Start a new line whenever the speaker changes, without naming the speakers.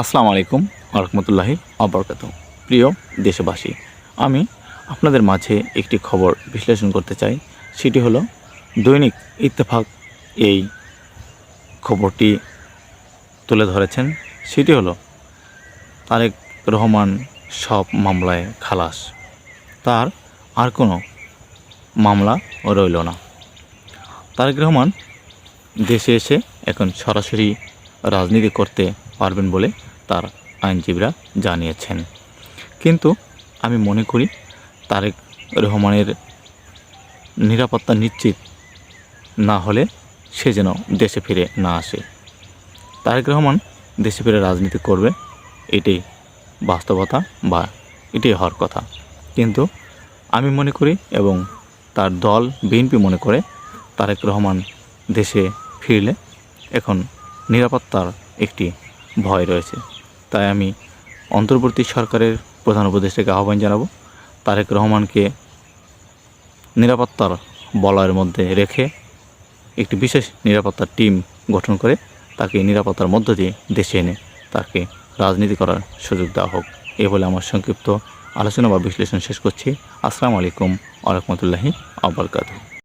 আসসালামু আলাইকুম রহমতুল্লাহি আবরকাত প্রিয় দেশবাসী, আমি আপনাদের মাঝে একটি খবর বিশ্লেষণ করতে চাই। সেটি হলো, দৈনিক ইত্তেফাক এই খবরটি তুলে ধরেছেন। সেটি হলো, তারেক রহমান সব মামলায় খালাস। তার আর কোনো মামলা রইল না। তারেক রহমান দেশে এসে এখন সরাসরি রাজনীতি করতে পারবেন বলে তার আইনজীবীরা জানিয়েছেন। কিন্তু আমি মনে করি তারেক রহমানের নিরাপত্তা নিশ্চিত না হলে সে যেন দেশে ফিরে না আসে। তারেক রহমান দেশে ফিরে রাজনীতি করবে এটাই বাস্তবতা বা এটাই হওয়ার কথা। কিন্তু আমি মনে করি এবং তার দল বিএনপি মনে করে তারেক রহমান দেশে ফিরলে এখন নিরাপত্তার একটি ভয় রয়েছে। তাই আমি অন্তর্বর্তী সরকারের প্রধান উপদেষ্টাকে আহ্বান জানাব, তারেক রহমানকে নিরাপত্তার বলয়ের মধ্যে রেখে একটি বিশেষ নিরাপত্তার টিম গঠন করে তাকে নিরাপত্তার মধ্য দিয়ে দেশে এনে তাকে রাজনীতি করার সুযোগ দেওয়া হোক। এ বলে আমার সংক্ষিপ্ত আলোচনা বা বিশ্লেষণ শেষ করছি। আসসালামু আলাইকুম আ রহমতুল্লাহি আবরকাত